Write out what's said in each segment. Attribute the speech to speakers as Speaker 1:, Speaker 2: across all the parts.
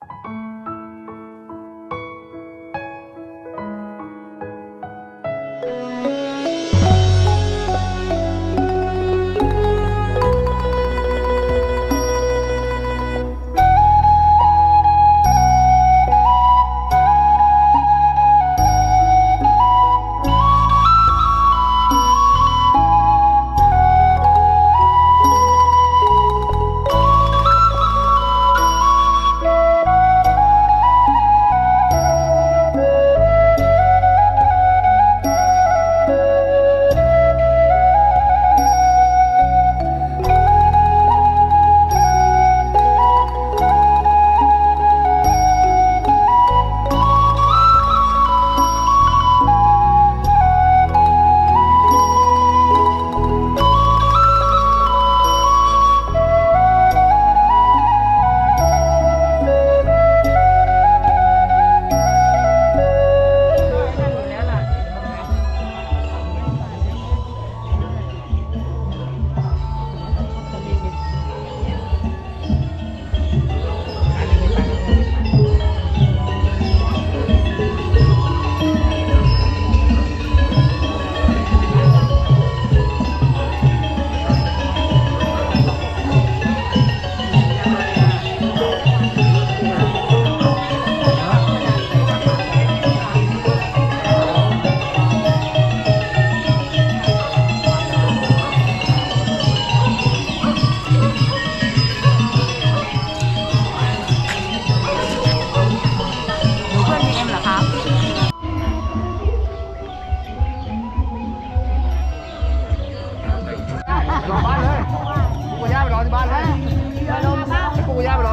Speaker 1: Música voy.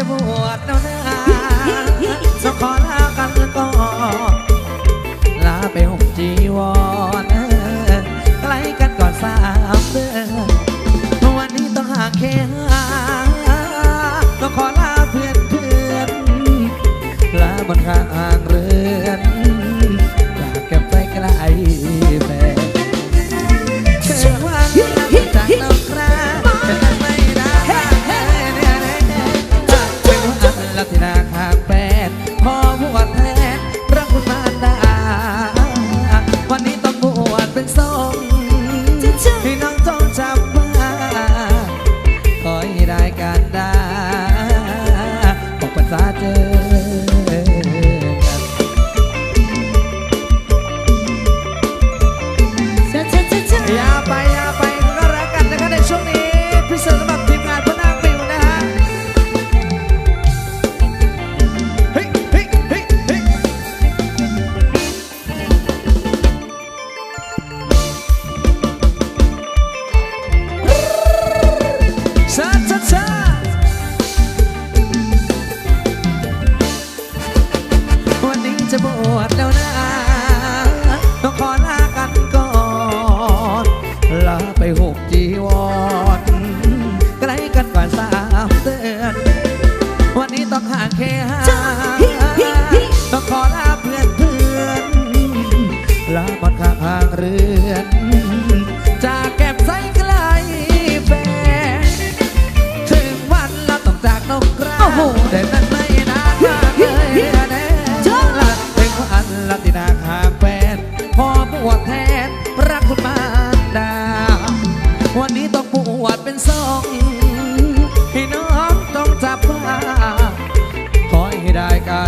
Speaker 1: จะ
Speaker 2: บวชแล้วนะจะขอลากันก่อนลาไปห่มจีวรใกล้กันก่อนสามเดือนวันนี้ต้องหาเคหาต้องขอลาเพื่อนเพื่อนลาบนข้าง จะพาขอให้ได้กัน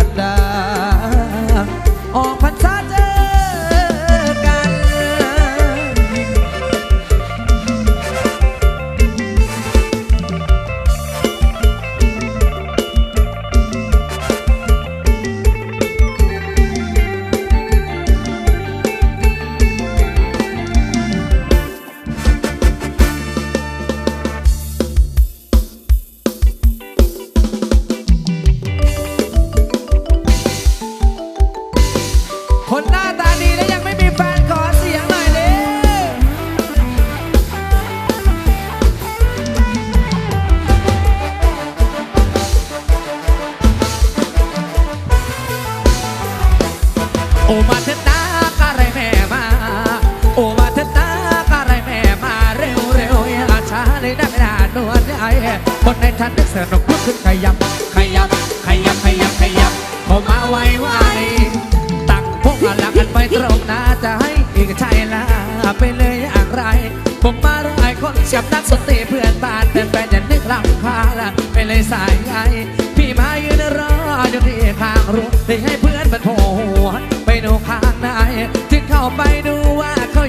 Speaker 2: โอมาเถอะนะกะไรแม่มา โอ้มาเถอะนะกะไรแม่มาเร็วเร็วอย่าช้าเลยนะไม่นานวลไอ้คนในทันนึกสนุกลุกขึ้นขยับ ขยับ ขยับ ขยับ ขยับเข้ามาไวไวตั้งพวกหลักกันไปตรงหน้าจะให้อีกใช่ละไปเลยอย่างไรผมมาหลายคนกับนักดนตรีเพื่อนบ้านเป็นแฟนอย่านึกลำคาละไปเลยสายไงพี่มายืนรออยู่ที่ข้างรั้วที่ให้เพื่อนมันโผล่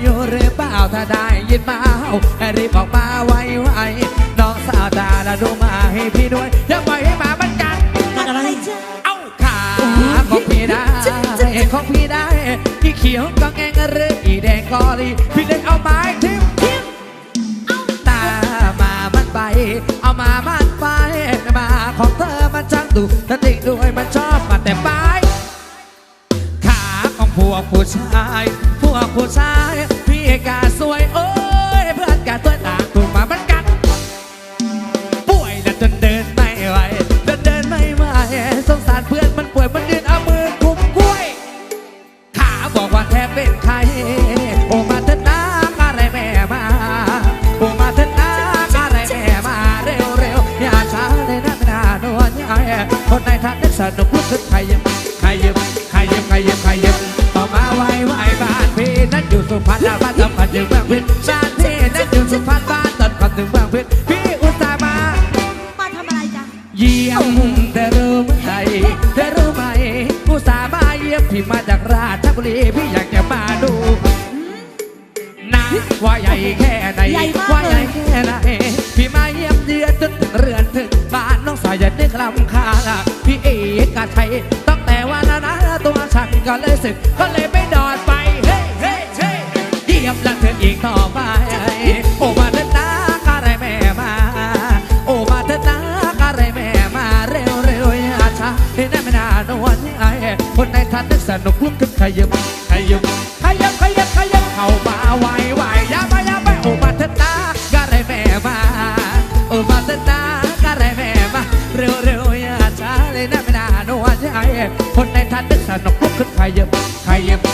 Speaker 2: อยู่หรือเปล่าถ้าได้ยินมาเฮาให้รีบออกมาไวไวๆน้องสาวตาละดูมาให้พี่ด้วยอย่าปล่อยให้หมามันกัด
Speaker 3: กัดอะไรจ้า
Speaker 2: เอาขาของพี่ได้ของพี่ได้พี่เขียวก็แงงหรืออีแดงก็รีพี่เลยเอาไม้ทิ่มทิ่มตามามันไป เอามามันไปมาของเธอมันช่างดุถ้าติดด้วยมันชอบมาแต่ปลายขาของพวกผู้ชายพวก ผู้ชาย พี่กาสวยโอ้ยเพื่อนกาตัวต่างถูกมามันกัด ป่วยนะจนเดินไม่ไหวจนเดินไม่ไหวสงสารเพื่อนมันป่วยมันยืนเอามือกุมกล้วย ขาบอกว่าแทบเป็นใครโอมาเถอะนะอะไรแม่มาโอมาเถอะนะอะไรแม่มาเร็วเร็วอย่าช้าเลยนะไม่นานวลใหญ่คนในทางนั้นสนุกลุกขึ้นใครยิม ราชบุรี พี่อยากจะมาดูนะว่าใหญ่แค่ไหนว่าใหญ่แค่ไหน พี่มาเยี่ยมเยือนจนถึงเรือนถึงบ้านน้องสายอย่านึกลำคาญพี่เอกกะชัยตั้งแต่วันนั้นนะตัวฉันก็เลยสึก ก็เลยไม่ดอดไป เฮ้เฮ้เฮ้เยี่ยมแล้วเธออีกต่อไปโอ้ ทันนึกสนุกลุกขึ้นขยับขยับขยับขยับขยับเข้ามาไวไวอย่าไปอย่าไปโอ้มาเถิดนะอะไรแม่มาโอ้มาเถิดนะอะไรแม่มาเร็วเร็วอย่าช้าเลยนะไม่นานวันนี้ไอ้คนในทันนึกสนุกลุกขึ้นขยับขยับ